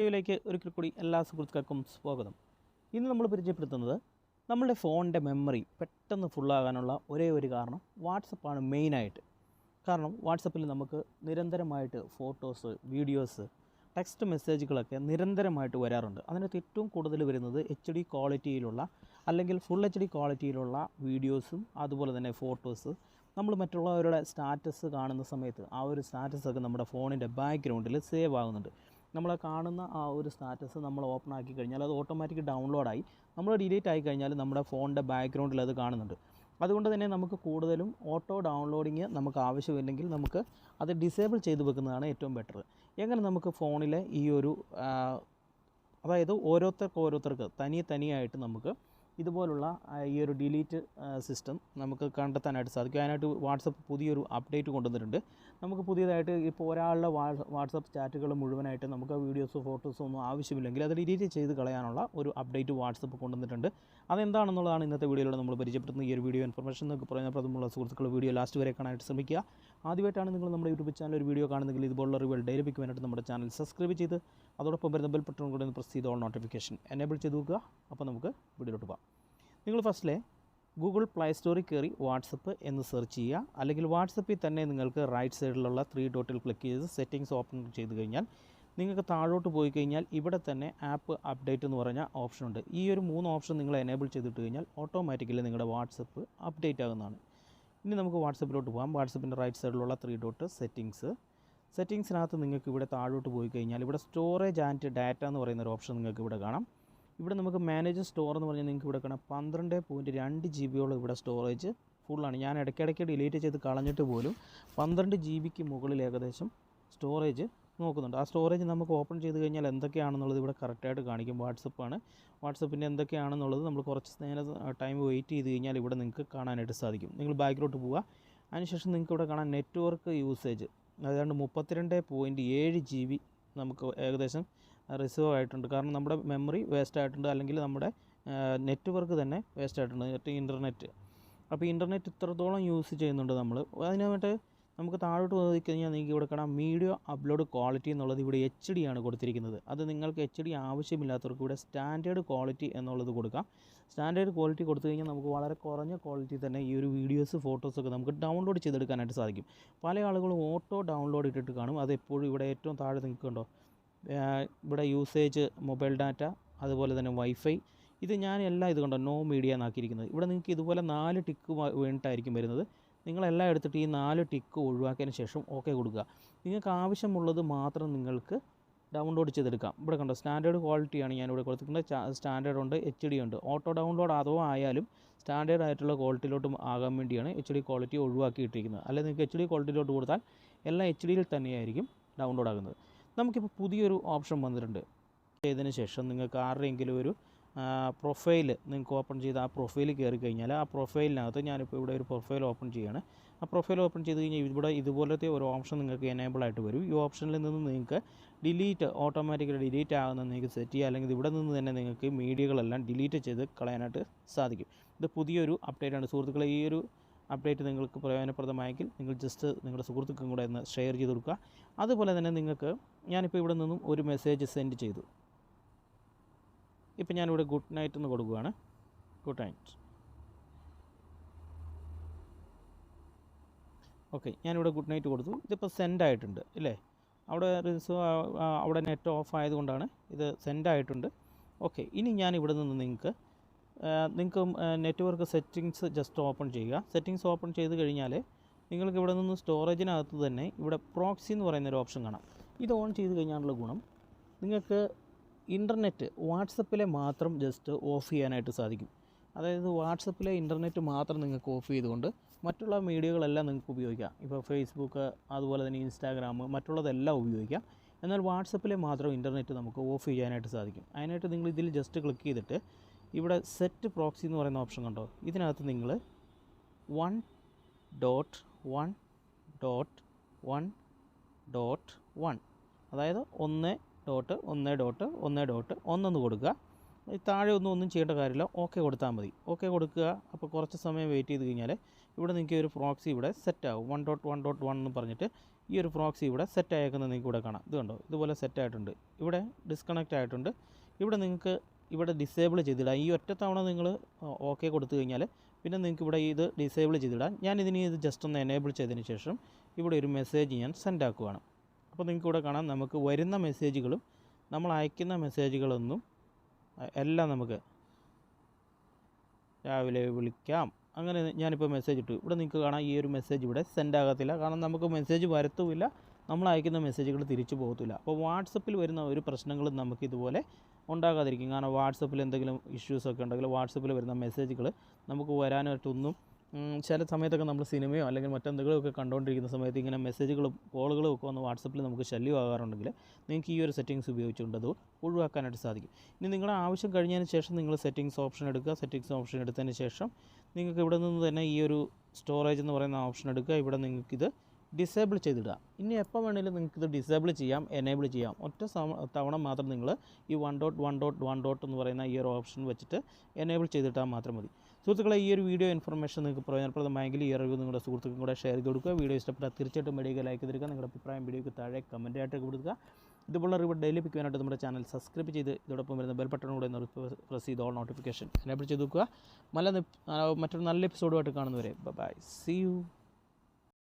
വീഡിയോയിലേക്ക് ഒരിക്കൽ കൂടി എല്ലാ സുഹൃത്തുക്കൾക്കും സ്വാഗതം. ഇന്ന് നമ്മൾ പരിചയപ്പെടുത്തുന്നത് നമ്മുടെ ഫോണിന്റെ മെമ്മറി പെട്ടെന്ന് ഫുള്ളാകാനുള്ള ഒരേ ഒരു കാരണം വാട്സപ്പാണ് മെയിനായിട്ട് കാരണം വാട്സപ്പിൽ നമുക്ക് നിരന്തരമായിട്ട് ഫോട്ടോസ് വീഡിയോസ് ടെക്സ്റ്റ് മെസ്സേജുകളൊക്കെ നിരന്തരമായിട്ട് വരാറുണ്ട്. അതിനകത്ത് ഏറ്റവും കൂടുതൽ വരുന്നത് എച്ച് ഡി ക്വാളിറ്റിയിലുള്ള അല്ലെങ്കിൽ ഫുൾ എച്ച് ഡി ക്വാളിറ്റിയിലുള്ള വീഡിയോസും അതുപോലെ തന്നെ ഫോട്ടോസ് നമ്മൾ മറ്റുള്ളവരുടെ സ്റ്റാറ്റസ് കാണുന്ന സമയത്ത് ആ ഒരു സ്റ്റാറ്റസൊക്കെ നമ്മുടെ ഫോണിന്റെ ബാക്ക്ഗ്രൗണ്ടിൽ സേവ് ആകുന്നുണ്ട്. നമ്മൾ കാണുന്ന ആ ഒരു സ്റ്റാറ്റസ് നമ്മൾ ഓപ്പൺ ആക്കി കഴിഞ്ഞാൽ അത് ഓട്ടോമാറ്റിക് ഡൗൺലോഡായി നമ്മൾ ഡിലീറ്റ് ആയി കഴിഞ്ഞാൽ നമ്മുടെ ഫോണിന്റെ ബാക്ക്ഗ്രൗണ്ടിൽ അത് കാണുന്നുണ്ട്. അതുകൊണ്ട് തന്നെ നമുക്ക് കൂടുതലും ഓട്ടോ ഡൗൺലോഡിങ് നമുക്ക് ആവശ്യമില്ലെങ്കിൽ നമുക്ക് അത് ഡിസേബിൾ ചെയ്ത് വെക്കുന്നതാണ് ഏറ്റവും ബെറ്റർ എങ്ങനെ നമുക്ക് ഫോണിലെ ഈ ഒരു അതായത് ഓരോരുത്തർക്ക് ഓരോരുത്തർക്ക് തനിയെ തനിയായിട്ട് നമുക്ക് ഇതുപോലുള്ള ഈ ഒരു ഡിലീറ്റ് സിസ്റ്റം നമുക്ക് കണ്ടെത്താനായിട്ട് സാധിക്കും. അതിനായിട്ട് വാട്സപ്പ് പുതിയൊരു അപ്ഡേറ്റ് കൊണ്ടുവന്നിട്ടുണ്ട്. നമുക്ക് പുതിയതായിട്ട് ഇപ്പോൾ ഒരാളുടെ വാട്സപ്പ് ചാറ്റുകൾ മുഴുവനായിട്ട് നമുക്ക് വീഡിയോസോ ഫോട്ടോസോ ഒന്നും ആവശ്യമില്ലെങ്കിൽ അത് ഡിലീറ്റ് ചെയ്ത് കളയാനുള്ള ഒരു അപ്ഡേറ്റ് വാട്സപ്പ് കൊണ്ടുവന്നിട്ടുണ്ട്. അതെന്താണെന്നുള്ളതാണ് ഇന്നത്തെ വീഡിയോയിലൂടെ നമ്മൾ പരിചയപ്പെടുത്തുന്നത്. ഈ ഒരു വീഡിയോ ഇൻഫർമേഷൻ എന്നൊക്കെ പറഞ്ഞപ്പോൾ അതുമുള്ള സുഹൃത്തുക്കൾ വീഡിയോ ലാസ്റ്റ് വരെ കാണാനായിട്ട് ശ്രമിക്കുക. ആദ്യമായിട്ടാണ് നിങ്ങൾ നമ്മുടെ യൂട്യൂബ് ചാനൽ ഒരു വീഡിയോ കാണുന്നെങ്കിൽ ഇതുപോലുള്ള റിവ്യൂ ഡെയിലി പിക്ക് വേണ്ടിയിട്ട് നമ്മുടെ ചാനൽ സബ്സ്ക്രൈബ് ചെയ്ത് അതോടൊപ്പം വരുന്ന ബെൽ ബട്ടൺ കൂടെ ഒന്ന് പ്രസ് ചെയ്ത് ഓൾ നോട്ടിഫിക്കേഷൻ എനേബിൾ ചെയ്ത് നോക്കുക അപ്പോൾ നമുക്ക് വീഡിയോയിലോട്ട് പോകാം നിങ്ങൾ ഫസ്റ്റിലെ ഗൂഗിൾ പ്ലേ സ്റ്റോറിൽ കയറി വാട്സപ്പ് എന്ന് സെർച്ച് ചെയ്യുക. അല്ലെങ്കിൽ വാട്സപ്പിൽ തന്നെ നിങ്ങൾക്ക് റൈറ്റ് സൈഡിലുള്ള ത്രീ ഡോട്ടിൽ ക്ലിക്ക് ചെയ്ത് സെറ്റിങ്സ് ഓപ്പൺ ചെയ്ത് കഴിഞ്ഞാൽ നിങ്ങൾക്ക് താഴോട്ട് പോയി കഴിഞ്ഞാൽ ഇവിടെ തന്നെ ആപ്പ് അപ്ഡേറ്റ് എന്ന് പറഞ്ഞ ഓപ്ഷൻ ഉണ്ട്. ഈ ഒരു മൂന്ന് ഓപ്ഷൻ നിങ്ങൾ എനേബിൾ ചെയ്തിട്ട് കഴിഞ്ഞാൽ ഓട്ടോമാറ്റിക്കലി നിങ്ങളുടെ വാട്സപ്പ് അപ്ഡേറ്റ് ആകുന്നതാണ്. ഇനി നമുക്ക് വാട്സപ്പിലോട്ട് പോകാം വാട്സപ്പിന്റെ റൈറ്റ് സൈഡിലുള്ള ത്രീ ഡോട്ട് സെറ്റിങ്സ് സെറ്റിങ്സിനകത്ത് നിങ്ങൾക്ക് ഇവിടെ താഴോട്ട് പോയി കഴിഞ്ഞാൽ ഇവിടെ സ്റ്റോറേജ് ആൻഡ് ഡാറ്റ എന്ന് പറയുന്ന ഒരു ഓപ്ഷൻ നിങ്ങൾക്ക് ഇവിടെ കാണാം. ഇവിടെ നമുക്ക് മാനേജ് സ്റ്റോർ എന്ന് പറഞ്ഞാൽ നിങ്ങൾക്ക് ഇവിടെ കാണാം. പന്ത്രണ്ട് പോയിന്റ് രണ്ട് ജി ബിയോളം ഇവിടെ സ്റ്റോറേജ് ഫുള്ളാണ് ഞാൻ ഇടയ്ക്കിടയ്ക്ക് ഡിലീറ്റ് ചെയ്ത് കളഞ്ഞിട്ട് പോലും പന്ത്രണ്ട് ജി ബിക്ക് മുകളിൽ ഏകദേശം സ്റ്റോറേജ് നോക്കുന്നുണ്ട്. ആ സ്റ്റോറേജ് നമുക്ക് ഓപ്പൺ ചെയ്ത് കഴിഞ്ഞാൽ എന്തൊക്കെയാണെന്നുള്ളത് ഇവിടെ കറക്റ്റായിട്ട് കാണിക്കും. വാട്സപ്പാണ് വാട്സപ്പിന്റെ എന്തൊക്കെയാണെന്നുള്ളത് നമ്മൾ കുറച്ച് നേരം ടൈം വെയിറ്റ് ചെയ്ത് കഴിഞ്ഞാൽ ഇവിടെ നിങ്ങൾക്ക് കാണാനായിട്ട് സാധിക്കും. നിങ്ങൾ ബാക്കിലോട്ട് പോവുക. അതിനുശേഷം നിങ്ങൾക്ക് ഇവിടെ കാണാൻ നെറ്റ്വർക്ക് യൂസേജ് അതായത് മുപ്പത്തിരണ്ട് പോയിന്റ് ഏഴ് ജി ബി നമുക്ക് ഏകദേശം റിസർവ് ആയിട്ടുണ്ട്. കാരണം നമ്മുടെ മെമ്മറി വേസ്റ്റ് ആയിട്ടുണ്ട്. അല്ലെങ്കിൽ നമ്മുടെ നെറ്റ്വർക്ക് തന്നെ വേസ്റ്റ് ആയിട്ടുണ്ട്. ഇന്റർനെറ്റ് അപ്പോൾ ഇന്റർനെറ്റ് ഇത്രത്തോളം യൂസ് ചെയ്യുന്നുണ്ട് നമ്മൾ. അതിനായിട്ട് നമുക്ക് താഴോട്ട് പോയി കഴിഞ്ഞാൽ നിങ്ങൾക്ക് ഇവിടെ കാണാം. വീഡിയോ അപ്ലോഡ് ക്വാളിറ്റി എന്നുള്ളത് ഇവിടെ എച്ച് ഡി ആണ് കൊടുത്തിരിക്കുന്നത്. അത് നിങ്ങൾക്ക് എച്ച് ഡി ആവശ്യമില്ലാത്തവർക്ക് ഇവിടെ സ്റ്റാൻഡേർഡ് ക്വാളിറ്റി എന്നുള്ളത് കൊടുക്കാം. സ്റ്റാൻഡേർഡ് ക്വാളിറ്റി കൊടുത്തു കഴിഞ്ഞാൽ നമുക്ക് വളരെ കുറഞ്ഞ ക്വാളിറ്റി തന്നെ ഈ ഒരു വീഡിയോസ് ഫോട്ടോസൊക്കെ നമുക്ക് ഡൗൺലോഡ് ചെയ്തെടുക്കാനായിട്ട് സാധിക്കും. പല ആളുകളും ഓട്ടോ ഡൗൺലോഡ് ഇട്ടിട്ട് കാണും. അത് എപ്പോഴും ഇവിടെ ഏറ്റവും താഴെ കണ്ടോ? ഇവിടെ യൂസേജ് മൊബൈൽ ഡാറ്റ അതുപോലെ തന്നെ വൈഫൈ ഇത് ഞാൻ എല്ലാം ഇത് കണ്ടോ? നോ മീഡിയ എന്നാക്കിയിരിക്കുന്നത് ഇവിടെ നിങ്ങൾക്ക് ഇതുപോലെ നാല് ടിക്ക് വേണ്ടിയിട്ടായിരിക്കും വരുന്നത്. നിങ്ങളെല്ലാം എടുത്തിട്ട് ഈ നാല് ടിക്ക് ഒഴിവാക്കിയതിന് ശേഷം ഓക്കെ കൊടുക്കുക. നിങ്ങൾക്ക് ആവശ്യമുള്ളത് മാത്രം നിങ്ങൾക്ക് ഡൗൺലോഡ് ചെയ്തെടുക്കാം. ഇവിടെ കണ്ടോ സ്റ്റാൻഡേർഡ് ക്വാളിറ്റിയാണ് ഞാനിവിടെ കൊടുത്തിട്ടുണ്ട് സ്റ്റാൻഡേർഡ് ഉണ്ട് എച്ച് ഡി ഉണ്ട്. ഓട്ടോ ഡൗൺലോഡ് അഥവാ ആയാലും സ്റ്റാൻഡേർഡ് ആയിട്ടുള്ള ക്വാളിറ്റിയിലോട്ട് ആകാൻ വേണ്ടിയാണ് എച്ച് ഡി ക്വാളിറ്റി ഒഴിവാക്കിയിട്ടിരിക്കുന്നത്. അല്ലെങ്കിൽ നിങ്ങൾക്ക് എച്ച് ഡി ക്വാളിറ്റിയിലോട്ട് കൊടുത്താൽ എല്ലാം എച്ച് ഡിയിൽ തന്നെയായിരിക്കും ഡൗൺലോഡ് ആകുന്നത്. നമുക്കിപ്പോൾ പുതിയൊരു ഓപ്ഷൻ വന്നിട്ടുണ്ട്. ചെയ്തതിന് ശേഷം നിങ്ങൾക്ക് ആരുടെയെങ്കിലും ഒരു പ്രൊഫൈൽ നിങ്ങൾക്ക് ഓപ്പൺ ചെയ്ത് ആ പ്രൊഫൈൽ കയറി കഴിഞ്ഞാൽ ആ പ്രൊഫൈലിനകത്ത് ഞാനിപ്പോൾ ഇവിടെ ഒരു പ്രൊഫൈൽ ഓപ്പൺ ചെയ്യുകയാണ് ആ പ്രൊഫൈൽ ഓപ്പൺ ചെയ്ത് കഴിഞ്ഞാൽ ഇവിടെ ഇതുപോലത്തെ ഒരു ഓപ്ഷൻ നിങ്ങൾക്ക് എനേബിൾ ആയിട്ട് വരും. ഈ ഓപ്ഷനിൽ നിന്ന് നിങ്ങൾക്ക് ഡിലീറ്റ് ഓട്ടോമാറ്റിക്കലി ഡിലീറ്റ് ആകുന്ന നിങ്ങൾക്ക് സെറ്റ് ചെയ്യുക അല്ലെങ്കിൽ ഇവിടെ നിന്ന് തന്നെ നിങ്ങൾക്ക് മീഡിയകളെല്ലാം ഡിലീറ്റ് ചെയ്ത് കളയാനായിട്ട് സാധിക്കും. ഇത് പുതിയൊരു അപ്ഡേറ്റ് ആണ്. സുഹൃത്തുക്കളെ ഈ ഒരു അപ്ഡേറ്റ് നിങ്ങൾക്ക് പ്രയോജനപ്രദമായെങ്കിൽ നിങ്ങൾ ജസ്റ്റ് നിങ്ങളുടെ സുഹൃത്തുക്കളും കൂടെ ഒന്ന് ഷെയർ ചെയ്ത് കൊടുക്കുക. അതുപോലെ തന്നെ നിങ്ങൾക്ക് ഞാനിപ്പോൾ ഇവിടെ നിന്നും ഒരു മെസ്സേജ് സെൻഡ് ചെയ്തു. ഇപ്പം ഞാനിവിടെ ഗുഡ് നൈറ്റ് എന്ന് കൊടുക്കുകയാണ് ഗുഡ് നൈറ്റ്. ഓക്കെ ഞാനിവിടെ ഗുഡ് നൈറ്റ് കൊടുത്തു. ഇതിപ്പോൾ സെൻഡ് ആയിട്ടുണ്ട് ഇല്ലേ? അവിടെ അവിടെ നെറ്റ് ഓഫ് ആയതുകൊണ്ടാണ് ഇത് സെൻഡ് ആയിട്ടുണ്ട്. ഓക്കെ ഇനി ഞാൻ ഇവിടെ നിന്ന് നിങ്ങൾക്ക് നിങ്ങൾക്ക് നെറ്റ്വർക്ക് സെറ്റിങ്സ് ജസ്റ്റ് ഓപ്പൺ ചെയ്യുക. സെറ്റിങ്സ് ഓപ്പൺ ചെയ്ത് കഴിഞ്ഞാൽ നിങ്ങൾക്ക് ഇവിടെ നിന്ന് സ്റ്റോറേജിനകത്ത് തന്നെ ഇവിടെ പ്രോക്സി എന്ന് പറയുന്ന ഒരു ഓപ്ഷൻ കാണാം. ഇത് ഓൺ ചെയ്ത് കഴിഞ്ഞാലുള്ള ഗുണം നിങ്ങൾക്ക് ഇന്റർനെറ്റ് വാട്സപ്പിലെ മാത്രം ജസ്റ്റ് ഓഫ് ചെയ്യാനായിട്ട് സാധിക്കും. അതായത് വാട്സപ്പിലെ ഇന്റർനെറ്റ് മാത്രം നിങ്ങൾക്ക് ഓഫ് ചെയ്തുകൊണ്ട് മറ്റുള്ള മീഡിയകളെല്ലാം നിങ്ങൾക്ക് ഉപയോഗിക്കാം. ഇപ്പോൾ ഫേസ്ബുക്ക് അതുപോലെ തന്നെ ഇൻസ്റ്റാഗ്രാം മറ്റുള്ളതെല്ലാം ഉപയോഗിക്കാം. എന്നാൽ വാട്സപ്പിലെ മാത്രം ഇന്റർനെറ്റ് നമുക്ക് ഓഫ് ചെയ്യാനായിട്ട് സാധിക്കും. അതിനായിട്ട് നിങ്ങൾ ഇതിൽ ജസ്റ്റ് ക്ലിക്ക് ചെയ്തിട്ട് ഇവിടെ സെറ്റ് പ്രോക്സി എന്ന് പറയുന്ന ഓപ്ഷൻ കണ്ടോ? ഇതിനകത്ത് നിങ്ങൾ one dot one dot one dot one അതായത് ഒന്ന് ഡോട്ട് ഒന്ന് ഡോട്ട് ഒന്ന് ഡോട്ട് ഒന്നെന്ന് കൊടുക്കുക. താഴെ ഒന്നും ഒന്നും ചെയ്യേണ്ട കാര്യമില്ല. ഓക്കെ കൊടുത്താൽ മതി. ഓക്കെ കൊടുക്കുക. അപ്പോൾ കുറച്ച് സമയം വെയിറ്റ് ചെയ്ത് കഴിഞ്ഞാൽ ഇവിടെ നിങ്ങൾക്ക് ഒരു പ്രോക്സി ഇവിടെ സെറ്റ് ആവും. One dot one dot one എന്ന് പറഞ്ഞിട്ട് ഈ ഒരു പ്രോക്സി ഇവിടെ സെറ്റ് ആയേക്കുന്നത് നിങ്ങൾക്ക് ഇവിടെ കാണാം. ഇത് കണ്ടോ? ഇതുപോലെ സെറ്റ് ആയിട്ടുണ്ട്. ഇവിടെ ഡിസ്കണക്റ്റ് ആയിട്ടുണ്ട്. ഇവിടെ നിങ്ങൾക്ക് ഇവിടെ ഡിസേബിൾ ചെയ്തിടാം. ഈ ഒറ്റ തവണ നിങ്ങൾ ഓക്കെ കൊടുത്തു കഴിഞ്ഞാൽ പിന്നെ നിങ്ങൾക്ക് ഇവിടെ ഇത് ഡിസേബിൾ ചെയ്തിടാം. ഞാൻ ഇതിന് ഇത് ജസ്റ്റ് ഒന്ന് എനേബിൾ ചെയ്തതിന് ശേഷം ഇവിടെ ഒരു മെസ്സേജ് ഞാൻ സെൻഡ് ആക്കുവാണ്. അപ്പോൾ നിങ്ങൾക്ക് ഇവിടെ കാണാം. നമുക്ക് വരുന്ന മെസ്സേജുകളും നമ്മൾ അയക്കുന്ന മെസ്സേജുകളൊന്നും എല്ലാം നമുക്ക് രാവിലെ വിളിക്കാം. അങ്ങനെ ഞാനിപ്പോൾ മെസ്സേജ് ഇട്ടു. ഇവിടെ നിങ്ങൾക്ക് കാണാം ഈ ഒരു മെസ്സേജ് ഇവിടെ സെൻഡ് ആകത്തില്ല. കാരണം നമുക്ക് മെസ്സേജ് വരത്തുമില്ല. നമ്മൾ അയക്കുന്ന മെസ്സേജുകൾ തിരിച്ചു പോകത്തില്ല. അപ്പോൾ വാട്സപ്പിൽ വരുന്ന ഒരു പ്രശ്നങ്ങളും നമുക്ക് ഇതുപോലെ ഉണ്ടാകാതിരിക്കും. കാരണം വാട്സപ്പിൽ എന്തെങ്കിലും ഇഷ്യൂസൊക്കെ ഉണ്ടെങ്കിൽ വാട്സപ്പിൽ വരുന്ന മെസ്സേജുകൾ നമുക്ക് വരാനായിട്ടൊന്നും ചില സമയത്തൊക്കെ നമ്മൾ സിനിമയോ അല്ലെങ്കിൽ മറ്റെന്തെങ്കിലും ഒക്കെ കണ്ടുകൊണ്ടിരിക്കുന്ന സമയത്ത് ഇങ്ങനെ മെസ്സേജുകളും കോളുകളും ഒക്കെ വന്ന് വാട്സപ്പിൽ നമുക്ക് ശല്യമാകാറുണ്ടെങ്കിൽ നിങ്ങൾക്ക് ഈ ഒരു സെറ്റിങ്സ് ഉപയോഗിച്ചുകൊണ്ട് അത് ഒഴിവാക്കാനായിട്ട് സാധിക്കും. ഇനി നിങ്ങളുടെ ആവശ്യം കഴിഞ്ഞതിന് ശേഷം നിങ്ങൾ സെറ്റിങ്സ് ഓപ്ഷൻ എടുക്കുക. സെറ്റിങ്സ് ഓപ്ഷൻ എടുത്തതിന് ശേഷം നിങ്ങൾക്ക് ഇവിടെ നിന്ന് തന്നെ ഈ ഒരു സ്റ്റോറേജ് എന്ന് പറയുന്ന ഓപ്ഷൻ എടുക്കുക. ഇവിടെ നിങ്ങൾക്കിത് ഡിസേബിൾ ചെയ്തിടുക. ഇനി എപ്പോൾ വേണമെങ്കിലും ഇത് ഡിസേബിൾ ചെയ്യാം എനേബിൾ ചെയ്യാം. ഒറ്റ തവണ മാത്രം നിങ്ങൾ ഈ one dot one dot one dot എന്ന് പറയുന്ന ഈ ഒരു ഓപ്ഷൻ വെച്ചിട്ട് എനേബിൾ ചെയ്തിട്ടാൽ മാത്രം മതി. സുഹൃത്തുക്കളെ ഈ ഒരു വീഡിയോ ഇൻഫർമേഷൻ നിങ്ങൾക്ക് പ്രയോജനപ്രദമായെങ്കിൽ ഈ അറിവ് നിങ്ങളുടെ സുഹൃത്തുക്കളും കൂടെ ഷെയർ ചെയ്ത് കൊടുക്കുക. വീഡിയോ ഇഷ്ടപ്പെട്ടാൽ തീർച്ചയായിട്ടും വീഡിയോക്ക് ലൈക്ക് ചെയ്തിരിക്കുക. നിങ്ങളുടെ അഭിപ്രായം വീഡിയോക്ക് താഴെ കമന്റ് ആയിട്ട് കൊടുക്കുക. ഇതുപോലുള്ള അറിവ് ഡെയിലി പിക്കുവാനായിട്ട് നമ്മുടെ ചാനൽ സബ്സ്ക്രൈബ് ചെയ്ത് ഇതോടൊപ്പം വരുന്ന ബെൽ ബട്ടൺ കൂടെ പ്രസ് ചെയ്ത് ഓൾ നോട്ടിഫിക്കേഷൻ എനേബിൾ ചെയ്ത് വെക്കുക. നല്ല മറ്റൊരു നല്ല എപ്പിസോഡുമായിട്ട് കാണുന്നവരെ. By C U